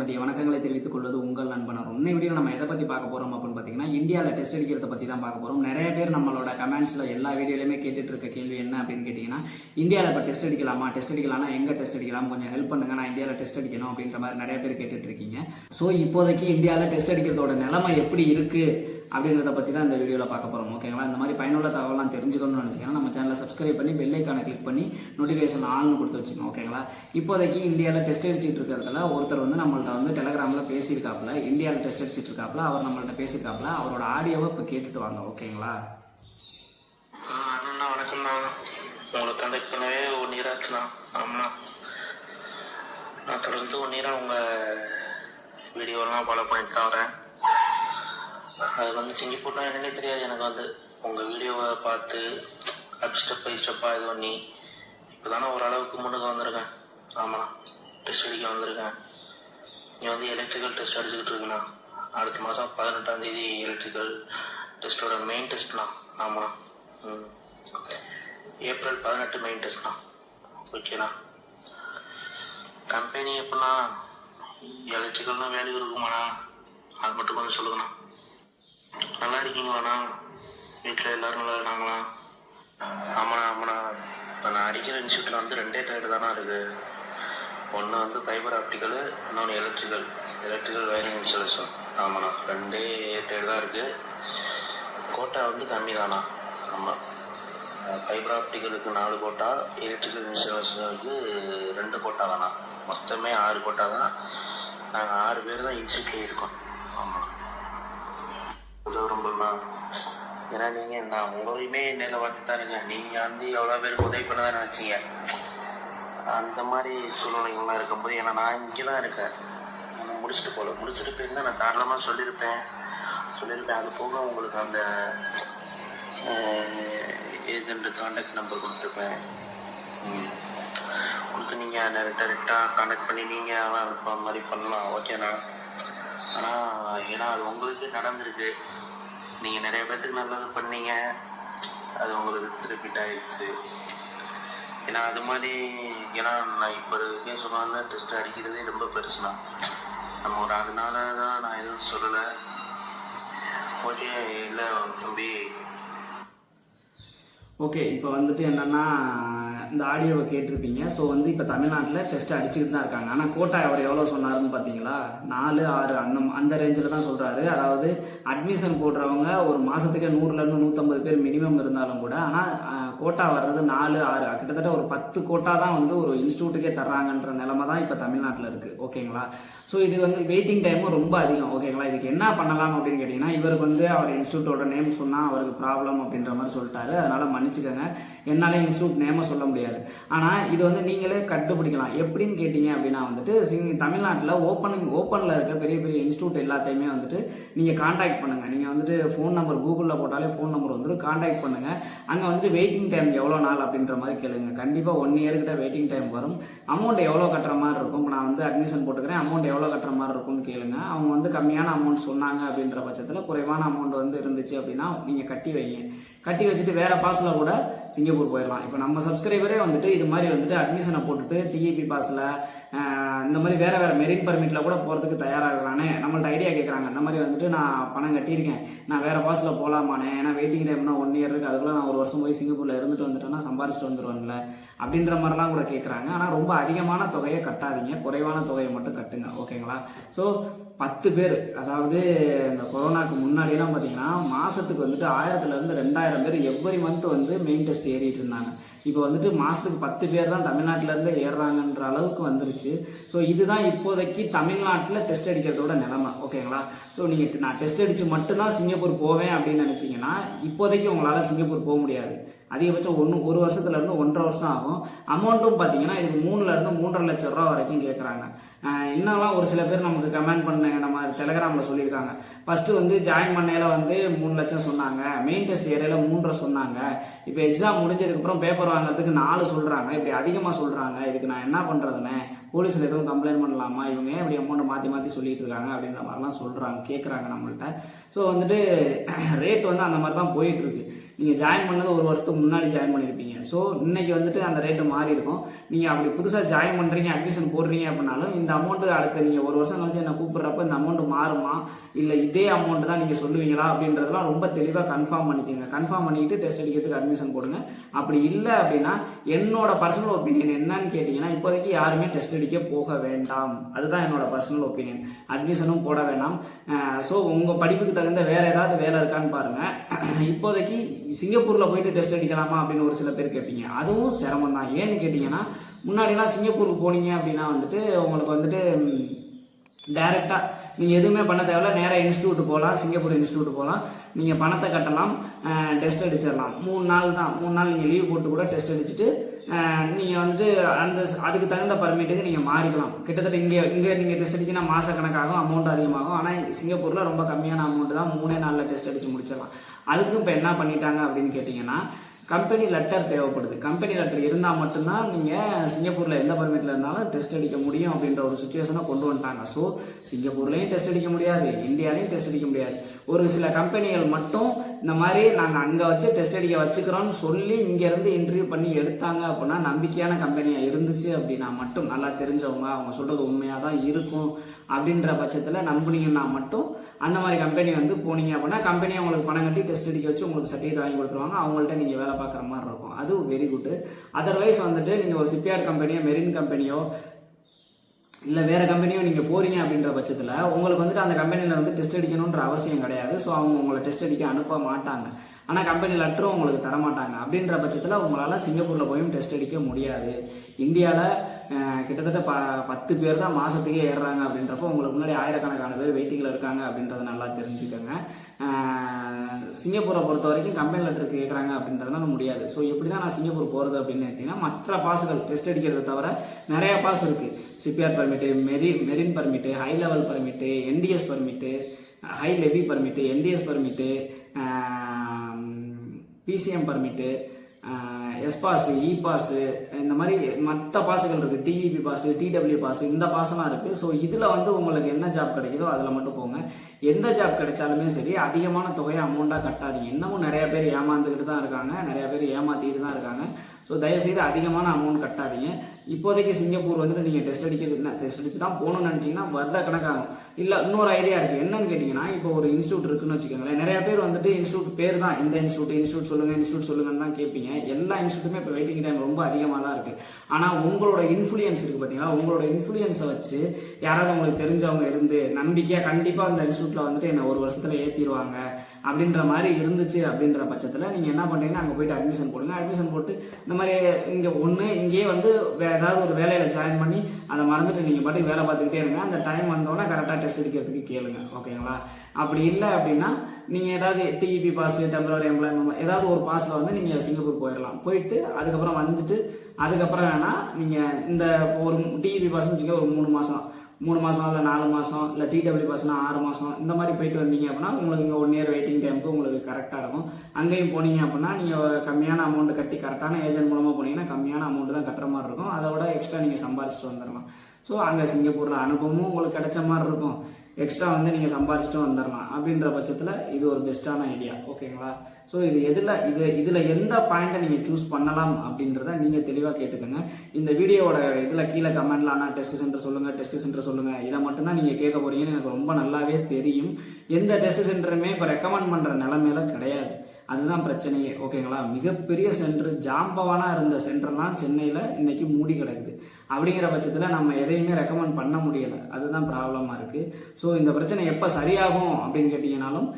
மதிய வணக்கங்களை தெரிவித்துக் கொள்வது உங்கள் நண்பனர் இன்னை வீடியோ நம்ம எதை பற்றி பார்க்க போகிறோம் அப்படின்னு பார்த்தீங்கன்னா இந்தியாவில் டெஸ்ட் அடிக்கிறத பற்றி தான் பார்க்க போகிறோம் நிறைய பேர் நம்மளோட கமெண்ட்ஸில் எல்லா வீடியோலையுமே கேட்டுட்டு இருக்க கேள்வி என்ன அப்படின்னு கேட்டிங்கன்னா இந்தியாவில் இப்போ டெஸ்ட் அடிக்கலாமா டெஸ்ட் அடிக்கலாம்னா எங்கே டெஸ்ட் அடிக்கலாம் கொஞ்சம் ஹெல்ப் பண்ணுங்க நான் இந்தியாவில் டெஸ்ட் அடிக்கணும் அப்படின்ற மாதிரி நிறைய பேர் கேட்டுட்டு இருக்கீங்க. ஸோ இப்போதைக்கு இந்தியாவில் டெஸ்ட் அடிக்கிறதோட நிலைமை எப்படி இருக்குது அப்படின்றத பற்றி தான் இந்த வீடியோவில் பார்க்க போகிறோம் ஓகேங்களா இந்த மாதிரி பயனுள்ள தகவலாம் தெரிஞ்சுக்கணும்னு நினச்சிங்கன்னா நம்ம சேனலை சப்ஸ்கிரைப் பண்ணி பெல் ஐக்கானை கிளிக் பண்ணி நோட்டிஃபிகேஷன் ஆன் கொடுத்து வச்சுக்கோங்க ஓகேங்களா இப்போதைக்கு இந்தியாவில் டெஸ்ட் அடிச்சிட்டு இருக்கிறதுல ஒருத்தர் வந்து நம்மள்ட்ட வந்து டெலகிராமில் பேசியிருக்காப்புல இந்தியாவில் டெஸ்ட் அடிச்சிட்டு இருக்காப்புல அவர் நம்மள்ட்ட பேசியிருக்காப்புல அவரோட ஆடியோவை இப்போ கேட்டுட்டு வாங்க ஓகேங்களா அண்ணா வணக்கம்ண்ணா உங்களை கண்டக்ட் பண்ணவே ஒன் இயர் ஆச்சுண்ணா ஆமாண்ணா. நான் தொடர்ந்து ஒன் இயராக உங்கள் வீடியோலாம் ஃபாலோ பண்ணிட்டு தான் வரேன். அது வந்து சிங்கப்பூர்னா என்னன்னே தெரியாது. எனக்கு வந்து உங்கள் வீடியோவை பார்த்து அப் ஸ்டெப் பை ஸ்டெப்பாக இது பண்ணி இப்போ தானே ஓரளவுக்கு முன்னுக்கு வந்திருக்கேன். ஆமாண்ணா டெஸ்ட் அடிக்க வந்திருக்கேன். நீ வந்து எலக்ட்ரிக்கல் டெஸ்ட் அடிச்சுக்கிட்டு இருக்கேண்ணா. அடுத்த மாதம் பதினெட்டாம் தேதி எலக்ட்ரிக்கல் டெஸ்ட்டோட மெயின் டெஸ்ட்ண்ணா ஆமாண்ணா ம். ஏப்ரல் பதினெட்டு மெயின் டெஸ்ட்ண்ணா ஓகேண்ணா கம்பெனி எப்படின்னா எலக்ட்ரிக்கல்னா வேல்யூ இருக்குமாண்ணா? அது மட்டும் கொஞ்சம் சொல்லுங்கண்ணா. நல்லா இருக்கீங்களாண்ணா வீட்டில் எல்லாரும் நல்லா இருக்காங்களா? ஆமாண்ணா ஆமாண்ணா. இப்போ நான் அடிக்கிற இன்ஸ்டியூட்டில் வந்து ரெண்டே தேர்டு தானே இருக்குது ஒன்று வந்து ஃபைபர் ஆப்டிக்கலு இன்னொன்று எலக்ட்ரிக்கல் எலக்ட்ரிக்கல் வயரிங் இன்ஸ்டாலேஷன் ஆமாண்ணா ரெண்டே தேர்டு தான் இருக்குது கோட்டா வந்து கம்மி தானா ஆமாம் ஃபைபர் ஆப்டிக்கலுக்கு நாலு கோட்டா எலக்ட்ரிக்கல் இன்ஸ்டாலேஷனுக்கு ரெண்டு கோட்டா தானா மொத்தமே ஆறு கோட்டா தான் நாங்கள் ஆறு பேர் தான் இன்ஸ்டியூட்லேயே இருக்கோம். உதவுறோம்பா ஏன்னா நீங்கள் நான் உங்களையுமே நேரில் பார்த்து தாருங்க நீங்கள் வந்து எவ்வளோ பேருக்கு உதவி பண்ண தான் நினச்சிங்க. அந்த மாதிரி சூழ்நிலைகள்லாம் இருக்கும்போது ஏன்னா நான் இங்கே தான் இருக்கேன். நான் முடிச்சுட்டு போகல முடிச்சுட்டு போயிருந்தா நான் தாராளமாக சொல்லியிருப்பேன். சொல்லியிருப்பேன். அது போக உங்களுக்கு அந்த ஏஜென்ட் காண்டாக்ட் நம்பர் கொடுத்துருப்பேன். கொடுத்து நீங்கள் டேரெக்டாக காண்டாக்ட் பண்ணி நீங்கள் அந்த மாதிரி பண்ணலாம். ஓகேண்ணா? ஆனால் ஏன்னா அது உங்களுக்கு நடந்திருக்கு. நீங்கள் நிறைய பேர்த்துக்கு நல்லது பண்ணீங்க. அது உங்களுக்கு ரிப்பீட் ஆயிடுச்சு ஏன்னா அது மாதிரி ஏன்னா நான் இப்போ இருக்கே சொன்னால டெஸ்ட் அடிக்கிறதே ரொம்ப பெருசுனா நம்ம ஒரு அதனால தான் நான் எதுவும் சொல்லலை. ஓகே இல்லை தம்பி. ஓகே இப்போ வந்துட்டு என்னன்னா இந்த ஆடியோவை கேட்டிருப்பீங்க. ஸோ வந்து இப்போ தமிழ்நாட்டில் டெஸ்ட் அடிச்சுக்கிட்டு தான் இருக்காங்க. ஆனால் கோட்டா அவர் எவ்வளோ சொன்னாருன்னு பார்த்தீங்களா நாலு ஆறு அந்த அந்த ரேஞ்சில் தான் சொல்கிறாரு அதாவது அட்மிஷன் போடுறவங்க ஒரு மாதத்துக்கே நூறுலேருந்து நூற்றம்பது பேர் மினிமம் இருந்தாலும் கூட ஆனால் கோட்டா வர்றது நாலு ஆறு கிட்டத்தட்ட ஒரு பத்து கோட்டா தான் வந்து ஒரு இன்ஸ்டியூட்டுக்கே தர்றாங்கன்ற நிலமை தான் இப்போ தமிழ்நாட்டில் இருக்குது ஓகேங்களா? ஸோ இது வந்து வெயிட்டிங் டைமும் ரொம்ப அதிகம். ஓகேங்களா? இதுக்கு என்ன பண்ணலாம் அப்படின்னு கேட்டிங்கன்னா இவருக்கு வந்து அவர் இன்ஸ்டியூட்டோட நேம் சொன்னால் அவருக்கு ப்ராப்ளம் அப்படின்ற மாதிரி சொல்லிட்டாரு. அதனால் மன்னிச்சுக்கோங்க. என்னால் இன்ஸ்டியூட் நேமை சொல்ல முடியாது. ஆனால் இது வந்து நீங்களே கண்டுபிடிக்கலாம். எப்படின்னு கேட்டிங்க அப்படின்னா வந்துட்டு சிங் தமிழ்நாட்டில் ஓப்பனிங் ஓப்பனில் இருக்க பெரிய பெரிய இன்ஸ்டியூட் எல்லாத்தையுமே வந்துட்டு நீங்கள் காண்டாக்ட் பண்ணுங்கள் நீங்கள் வந்துட்டு ஃபோன் நம்பர் கூகுளில் போட்டாலே ஃபோன் நம்பர் வந்துட்டு காண்டாக்ட் பண்ணுங்கள் அங்கே வந்துட்டு வெயிட்டிங் டைம் எவ்வளோ நாள் அப்படின்ற மாதிரி கேளுங்க. கண்டிப்பாக ஒன் இயர்கிட்ட வெயிட்டிங் டைம் வரும். அமௌண்ட் எவ்வளோ கட்டுற மாதிரி இருக்கும்? இப்போ நான் வந்து அட்மிஷன் போட்டுக்கிறேன். அமௌண்ட் எவ்வளோ கட்டுற மாதிரி இருக்கும்னு கேளுங்க. அவங்க வந்து கம்மியான அமௌண்ட் சொன்னாங்க அப்படின்ற பட்சத்தில் குறைவான அமௌண்ட் வந்து இருந்துச்சு அப்படின்னா நீங்கள் கட்டி வைங்க. கட்டி வச்சுட்டு வேற பாஸில் கூட சிங்கப்பூர் போயிடலாம் இப்போ நம்ம சப்ஸ்கிரைபரே வந்துட்டு இது மாதிரி வந்துட்டு அட்மிஷனை போட்டுட்டு டிஇபி பாஸில் இந்த மாதிரி வேற வேற மெரிட் பர்மிட்டில் கூட போகிறதுக்கு தயாராகிறானே நம்மள்ட்ட ஐடியா கேட்குறாங்க இந்த மாதிரி வந்துட்டு நான் பணம் கட்டியிருக்கேன். நான் வேற பாஸில் போகலாமானே ஏன்னா வெயிட்டிங் டைம்னா ஒன் இயர் இருக்குது அதுக்குள்ள நான் ஒரு வருஷம் போய் சிங்கப்பூரில் இருந்துட்டு வந்துட்டேன்னா சம்பாரிச்சிட்டு வந்துடுவேன்ல அப்படின்ற மாதிரிலாம் கூட கேட்குறாங்க ஆனால் ரொம்ப அதிகமான தொகையை கட்டாதீங்க. குறைவான தொகையை மட்டும் கட்டுங்க. ஓகேங்களா? ஸோ பத்து பேர். அதாவது இந்த கொரோனாக்கு முன்னாடிலாம் பார்த்தீங்கன்னா மாதத்துக்கு வந்துட்டு ஆயிரத்துலேருந்து ரெண்டாயிரம் பேர் எவ்ரி மந்த் வந்து மெயின் டெஸ்ட் ஏறிட்டு இருந்தாங்க. இப்போ வந்துட்டு மாதத்துக்கு பத்து பேர் தான் தமிழ்நாட்டிலேருந்து ஏறுறாங்கன்ற அளவுக்கு வந்துருச்சு. ஸோ இதுதான் இப்போதைக்கு தமிழ்நாட்டில் டெஸ்ட் அடிக்கிறதோட நிலமை. ஓகேங்களா ஸோ நீங்கள் நான் டெஸ்ட் அடித்து மட்டும்தான் சிங்கப்பூர் போவேன் அப்படின்னு நினச்சிங்கன்னா இப்போதைக்கு உங்களால் சிங்கப்பூர் போக முடியாது. அதிகபட்சம் ஒன்று ஒரு வருஷத்துலேருந்து ஒன்றரை வருஷம் ஆகும். அமௌண்ட்டும் பார்த்தீங்கன்னா இதுக்கு மூணுலேருந்து மூன்றரை லட்சம் ரூபா வரைக்கும் கேட்குறாங்க இன்னெல்லாம் ஒரு சில பேர் நமக்கு கமெண்ட் பண்ண நம்ம டெலகிராமில் சொல்லியிருக்காங்க. ஃபஸ்ட்டு வந்து ஜாயின் பண்ணையில் வந்து மூணு லட்சம் சொன்னாங்க. மெயின் டெஸ்ட் ஏரியாவில் மூன்றரை சொன்னாங்க. இப்போ எக்ஸாம் முடிஞ்சதுக்கப்புறம் பேப்பர் வாங்குறதுக்கு நாலு சொல்கிறாங்க இப்படி அதிகமாக சொல்கிறாங்க இதுக்கு நான் என்ன பண்றதுன்னு போலீஸில் எதுவும் கம்ப்ளைண்ட் பண்ணலாமா? இவங்க ஏன் இப்படி அமௌண்ட்டை மாற்றி மாற்றி சொல்லிட்டு இருக்காங்க அப்படின்ற மாதிரிலாம் சொல்கிறாங்க கேட்குறாங்க நம்மள்ட்ட. ஸோ வந்துட்டு ரேட் வந்து அந்த மாதிரி தான் போயிட்டுருக்கு நீங்கள் ஜாயின் பண்ணது ஒரு வருஷத்துக்கு முன்னாடி ஜாயின் பண்ணியிருப்பீங்க ஸோ இன்றைக்கி வந்துட்டு அந்த ரேட்டு மாறி இருக்கும். நீங்கள் அப்படி புதுசாக ஜாயின் பண்ணுறீங்க அட்மிஷன் போடுறீங்க அப்படின்னாலும் இந்த அமௌண்ட்டு அடுத்து நீங்கள் ஒரு வருஷம் கழிச்சு என்ன கூப்பிட்றப்ப இந்த அமௌண்ட் மாறுமா? இல்லை இதே அமௌண்ட் தான் நீங்கள் சொல்லுவீங்களா? அப்படின்றதெல்லாம் ரொம்ப தெளிவாக கன்ஃபார்ம் பண்ணிக்கோங்க. கன்ஃபார்ம் பண்ணிக்கிட்டு டெஸ்ட் அடிக்கிறதுக்கு அட்மிஷன் போடுங்க. அப்படி இல்லை அப்படின்னா என்னோட பர்சனல் ஒப்பீனியன் என்னன்னு கேட்டிங்கன்னா இப்போதைக்கு யாருமே டெஸ்ட் அடிக்க போக வேண்டாம். அதுதான் என்னோட பர்சனல் ஒப்பீனியன் அட்மிஷனும் போட வேண்டாம் ஸோ உங்கள் படிப்புக்கு தகுந்த வேறு ஏதாவது வேலை இருக்கான்னு பாருங்கள் இப்போதைக்கு சிங்கப்பூரில் போயிட்டு டெஸ்ட் அடிக்கலாமா அப்படின்னு ஒரு சில பேர் கேட்பீங்க அதுவும் சிரமம் தான். ஏன்னு கேட்டிங்கன்னா முன்னாடிலாம் சிங்கப்பூருக்கு போனீங்க அப்படின்னா வந்துட்டு உங்களுக்கு வந்துட்டு டைரெக்டாக நீங்கள் எதுவுமே பண்ண தேவையில்ல. நேராக இன்ஸ்டியூட் போகலாம் சிங்கப்பூர் இன்ஸ்டியூட் போகலாம் நீங்கள் பணத்தை கட்டலாம் டெஸ்ட் அடிச்சிடலாம். மூணு நாள் தான். மூணு நாள் நீங்கள் லீவ் போட்டு கூட டெஸ்ட் அடிச்சுட்டு நீங்கள் வந்து அந்த அதுக்கு தகுந்த பர்மிட்டுக்கு நீங்கள் மாறிக்கலாம். கிட்டத்தட்ட இங்கே இங்கே நீங்கள் டெஸ்ட் அடிக்கனா மாத கணக்காகும் அமௌண்ட் அதிகமாகும். ஆனால் சிங்கப்பூரில் ரொம்ப கம்மியான அமௌண்ட் தான். மூணே நாளில் டெஸ்ட் அடித்து முடிச்சிடலாம். அதுக்கும் இப்போ என்ன பண்ணிட்டாங்க அப்படின்னு கேட்டிங்கன்னா கம்பெனி லெட்டர் தேவைப்படுது. கம்பெனி லெட்டர் இருந்தால் மட்டும்தான் நீங்கள் சிங்கப்பூரில் எந்த பர்மிட்டில் இருந்தாலும் டெஸ்ட் அடிக்க முடியும் அப்படின்ற ஒரு சுச்சுவேஷனை கொண்டு வந்துட்டாங்க. ஸோ சிங்கப்பூர்லேயும் டெஸ்ட் அடிக்க முடியாது இந்தியாலையும் டெஸ்ட் அடிக்க முடியாது. ஒரு சில கம்பெனிகள் மட்டும் இந்த மாதிரி நாங்கள் அங்கே வச்சு டெஸ்ட் அடிக்க வச்சுக்கிறோம்னு சொல்லி இங்கேருந்து இன்டர்வியூ பண்ணி எடுத்தாங்க அப்படின்னா நம்பிக்கையான கம்பெனியாக இருந்துச்சு அப்படின்னா மட்டும் நல்லா தெரிஞ்சவங்க அவங்க சொல்கிறது உண்மையாக தான் இருக்கும் அப்படின்ற பட்சத்தில் நம்புனீங்கன்னா மட்டும் அந்த மாதிரி கம்பெனி வந்து போனீங்க அப்படின்னா கம்பெனி உங்களுக்கு பணம் கட்டி டெஸ்ட் அடிக்க வச்சு உங்களுக்கு சர்டிஃபிகேட் வாங்கி கொடுத்துருவாங்க. அவங்கள்ட்ட நீங்கள் வேலை பார்க்குற மாதிரி இருக்கும். அது வெரி குட் அதர்வைஸ் வந்துட்டு நீங்கள் ஒரு சிப்பியார்ட் கம்பெனியோ மெரின் கம்பெனியோ இல்லை வேறு கம்பெனியோ நீங்கள் போகிறீங்க அப்படின்ற பட்சத்தில் உங்களுக்கு வந்துட்டு அந்த கம்பெனியில் வந்து டெஸ்ட் அடிக்கணுன்ற அவசியம் கிடையாது. ஸோ அவங்க உங்களை டெஸ்ட் அடிக்க அனுப்ப மாட்டாங்க. ஆனால் கம்பெனி லெட்டரும் உங்களுக்கு தர மாட்டாங்க அப்படின்ற பட்சத்தில் உங்களால் சிங்கப்பூரில் போயும் டெஸ்ட் அடிக்க முடியாது. இந்தியாவில் கிட்டத்தட்ட ப பத்து பேர் தான் மாதத்துக்கே ஏறுறாங்க அப்படின்றப்போ உங்களுக்கு முன்னாடி ஆயிரக்கணக்கான பேர் வெயிட்டிங்கில் இருக்காங்க அப்படின்றத நல்லா தெரிஞ்சுக்கோங்க. சிங்கப்பூரை பொறுத்த வரைக்கும் கம்பெனி லெட்டர் கேட்குறாங்க அப்படின்றதுனால முடியாது. ஸோ எப்படி தான் நான் சிங்கப்பூர் போகிறது அப்படின்னு கேட்டிங்கன்னா மற்ற பாஸுகள் டெஸ்ட் அடிக்கிறத தவிர நிறைய பாஸ் இருக்குது சிபிஆர் பர்மிட்டு மெரி marine permit high level permit NTS permit high levy permit NTS permit PCM permit S pass E pass இந்த மாதிரி மற்ற பாஸுகள் இருக்குது டிஇபி பாஸ் டிடபிள்யூ பாஸ் இந்த பாஸ்லாம் இருக்குது ஸோ இதில் வந்து உங்களுக்கு என்ன ஜாப் கிடைக்குதோ அதில் மட்டும் போங்க. எந்த ஜாப் கிடைச்சாலுமே சரி அதிகமான தொகையை அமௌண்ட்டாக கட்டாதீங்க. இன்னமும் நிறைய பேர் ஏமாந்துக்கிட்டு தான் இருக்காங்க. நிறைய பேர் ஏமாத்திட்டு தான் இருக்காங்க. ஸோ தயவுசெய்து அதிகமான அமௌண்ட் கட்டாதீங்க. இப்போதைக்கு சிங்கப்பூர் வந்துட்டு நீங்கள் டெஸ்ட் அடிக்கிறது டெஸ்ட் அடிச்சு தான் போகணும்னு நினச்சிங்கன்னா வருட கணக்காகும் இல்லை இன்னொரு ஐடியா இருக்குது என்னன்னு கேட்டிங்கன்னா இப்போ ஒரு இன்ஸ்டியூட் இருக்குன்னு வச்சுக்கோங்களேன். நிறைய பேர் வந்துட்டு இன்ஸ்டியூட் பேர் தான். இந்த இன்ஸ்டியூட் இன்ஸ்டியூட் சொல்லுங்கள் இன்ஸ்டியூட் சொல்லுங்கன்னு தான் கேட்பீங்க. எல்லா இன்ஸ்டியூட்டுமே இப்போ வெயிட்டிங் டைம் ரொம்ப அதிகமாக தான் இருக்குது ஆனால் உங்களோட இன்ஃப்ளூயன்ஸ் இருக்குது பார்த்தீங்களா உங்களோட இன்ஃப்ளூயன்ஸை வச்சு யாராவது உங்களுக்கு தெரிஞ்சவங்க இருந்து நம்பிக்கையாக கண்டிப்பாக அந்த இன்ஸ்டியூட்டில் வந்துட்டு என்ன ஒரு வருஷத்தில் ஏற்றிடுவாங்க அப்படின்ற மாதிரி இருந்துச்சு அப்படின்ற பட்சத்தில் நீங்கள் என்ன பண்ணுறீங்கன்னா அங்கே போயிட்டு அட்மிஷன் போடுங்க. அட்மிஷன் போட்டு இந்த மாதிரி இங்கே ஒன்று இங்கேயே வந்து வே- ஏதாவது ஒரு வேலையில் ஜாயின் பண்ணி அதை மறந்துட்டு நீங்கள் பாட்டுக்கு வேலை பார்த்துக்கிட்டே இருங்க. அந்த டைம் வந்தோடனே கரெக்டாக டெஸ்ட் எடுக்கிறதுக்கு கேளுங்க. ஓகேங்களா? அப்படி இல்லை அப்படின்னா நீங்கள் ஏதாவது டிஇபி பாஸ் டெம்பரரி எம்ப்ளாய்மெண்ட் ஏதாவது ஒரு பாஸில் வந்து நீங்கள் சிங்கப்பூர் போயிடலாம் போயிட்டு அதுக்கப்புறம் வந்துட்டு அதுக்கப்புறம் வேணால் நீங்கள் இந்த ஒரு டிஇபி பாஸ்ன்னு வச்சுக்க ஒரு மூணு மாதம் மூணு மாதம் இல்லை நாலு மாதம் இல்லை டிடபிள்யூ பாஸ்னா ஆறு மாதம் இந்த மாதிரி போயிட்டு வந்தீங்க அப்படின்னா உங்களுக்கு இங்கே ஒன் இயர் வெயிட்டிங் டைமுக்கு உங்களுக்கு கரெக்டாக இருக்கும். அங்கேயும் போனீங்க அப்படின்னா நீங்கள் கம்மியான அமௌண்ட் கட்டி கரெக்டான ஏஜென்ட் மூலமாக போனீங்கன்னா கம்மியான அமௌண்ட் தான் கட்டுற மாதிரி இருக்கும். அதை விட எக்ஸ்ட்ரா நீங்கள் சம்பாரிச்சிட்டு வந்துடலாம். ஸோ அங்கே சிங்கப்பூரில் அனுபவமும் உங்களுக்கு கிடைச்ச மாதிரி இருக்கும். எக்ஸ்ட்ரா வந்து நீங்கள் சம்பாரிச்சிட்டு வந்துடலாம் அப்படின்ற பட்சத்தில் இது ஒரு பெஸ்ட்டான ஐடியா ஓகேங்களா ஸோ இது எதில் இது இதில் எந்த பாயிண்ட்டை நீங்கள் சூஸ் பண்ணலாம் அப்படின்றத நீங்கள் தெளிவாக கேட்டுக்கோங்க. இந்த வீடியோவோட இதில் கீழே கமெண்ட்ல ஆனால் டெஸ்ட் சென்டர் சொல்லுங்கள் டெஸ்ட் சென்டர் சொல்லுங்கள் இதை மட்டும்தான் நீங்கள் கேட்க போகிறீங்கன்னு எனக்கு ரொம்ப நல்லாவே தெரியும். எந்த டெஸ்ட் சென்டருமே இப்போ ரெக்கமெண்ட் பண்ணுற நிலமையில கிடையாது. அதுதான் பிரச்சனையே ஓகேங்களா? மிகப்பெரிய சென்டர் ஜாம்பவானாக இருந்த சென்டர்லாம் சென்னையில் இன்னைக்கு மூடி கிடக்குது. அப்படிங்கிற பட்சத்தில் நம்ம எதையுமே ரெக்கமெண்ட் பண்ண முடியலை. அதுதான் ப்ராப்ளமாக இருக்குது ஸோ இந்த பிரச்சனை எப்போ சரியாகும் அப்படின்னு கேட்டிங்கனாலும்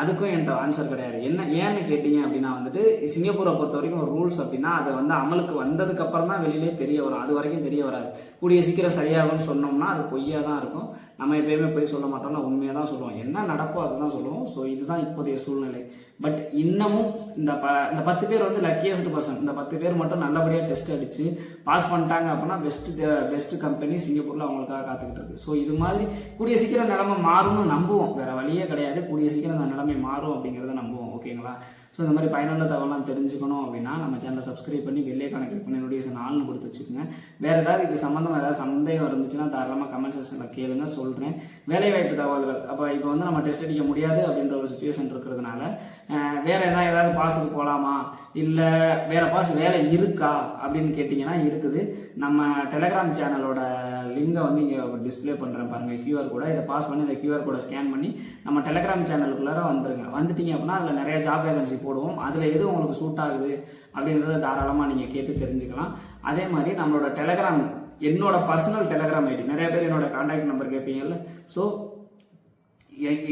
அதுக்கும் என்கிட்ட ஆன்சர் கிடையாது. என்ன ஏன்னு கேட்டிங்க அப்படின்னா வந்துட்டு சிங்கப்பூரை பொறுத்த வரைக்கும் ஒரு ரூல்ஸ் அப்படின்னா அதை வந்து அமலுக்கு வந்ததுக்கு அப்புறம் தான் வெளியிலே தெரிய வரும். அது வரைக்கும் தெரிய வராது. கூடிய சீக்கிரம் சரியாகும்னு சொன்னோம்னா அது பொய்யாக தான் இருக்கும். நம்ம எப்பயுமே போய் சொல்ல மாட்டோம்னா உண்மையாக தான் சொல்லுவோம். என்ன நடப்போ அதுதான் சொல்லுவோம். ஸோ இதுதான் இப்போதைய சூழ்நிலை. பட் இன்னமும் இந்த ப இந்த பத்து பேர் வந்து லக்கியஸ்ட் பர்சன் இந்த பத்து பேர் மட்டும் நல்லபடியாக டெஸ்ட் அடிச்சு பாஸ் பண்ணிட்டாங்க அப்படின்னா பெஸ்ட் பெஸ்ட் கம்பெனி சிங்கப்பூரில் அவங்களுக்காக காத்துக்கிட்டு இருக்கு. ஸோ இது மாதிரி கூடிய சீக்கிரம் நிலைமை மாறும்னு நம்புவோம். வேற வழியே கிடையாது. கூடிய சீக்கிரம் அந்த நிலைமை மாறும் அப்படிங்கிறத நம்புவோம். ஓகேங்களா ஸோ இந்த மாதிரி பயனுள்ள தகவலாம் தெரிஞ்சுக்கணும் அப்படின்னா நம்ம சேனலை சப்ஸ்கிரைப் பண்ணி வெளியே கணக்கு பண்ணி நோட்டிஃபிகேஷன் ஆள்னு கொடுத்து வச்சுக்கோங்க. வேறு ஏதாவது இது சம்மந்தமாக ஏதாவது சந்தேகம் இருந்துச்சுன்னா தாராளமாக கமெண்ட் செக்ஷனில் கேளுங்க சொல்கிறேன் வேலைவாய்ப்பு தகவல்கள். அப்போ இப்போ வந்து நம்ம டெஸ்ட் அடிக்க முடியாது அப்படின்ற ஒரு சுச்சுவேஷன் இருக்கிறதுனால வேறு வேற ஏதாவது பாஸுக்கு போகலாமா இல்லை வேறு பாஸ் வேலை இருக்கா அப்படின்னு கேட்டிங்கன்னா இருக்குது. நம்ம டெலகிராம் சேனலோட லிங்கை வந்து இங்கே டிஸ்ப்ளே பண்ணுறேன் பாருங்கள் கியூஆர் கூட இதை பாஸ் பண்ணி இந்த கியூஆர் கோடை ஸ்கேன் பண்ணி நம்ம டெலகிராம் சேனலுக்குள்ளார வந்துருங்க. வந்துட்டீங்க அப்படின்னா அதில் நிறைய ஜாப் வேகன்சி போடுவோம். அதில் எது உங்களுக்கு சூட் ஆகுது அப்படின்றத தாராளமாக நீங்கள் கேட்டு தெரிஞ்சுக்கலாம். அதே மாதிரி நம்மளோட டெலகிராம் என்னோட பர்சனல் டெலகிராம் ஐடி நிறைய பேர் என்னோட கான்டாக்ட் நம்பர் கேட்பீங்கல்ல. ஸோ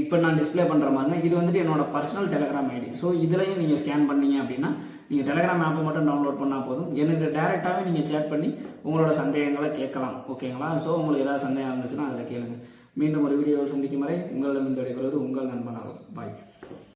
இப்போ நான் டிஸ்ப்ளே பண்ணுற மாதிரி இது வந்துட்டு என்னோட பர்சனல் டெலகிராம் ஐடி ஸோ இதுலையும் நீங்கள் ஸ்கேன் பண்ணீங்க அப்படின்னா நீங்கள் டெலகிராம் ஆப்பை மட்டும் டவுன்லோட் பண்ணால் போதும். எனக்கு டேரெக்டாகவே நீங்கள் சேட் பண்ணி உங்களோட சந்தேகங்களை கேட்கலாம். ஓகேங்களா ஸோ உங்களுக்கு ஏதாவது சந்தேகம் இருந்துச்சுன்னா அதில் கேளுங்க. மீண்டும் ஒரு வீடியோவில் சந்திக்கும் வரை உங்களிடம் இந்த விடைபெறுவது உங்கள் நண்பனாகும். பாய்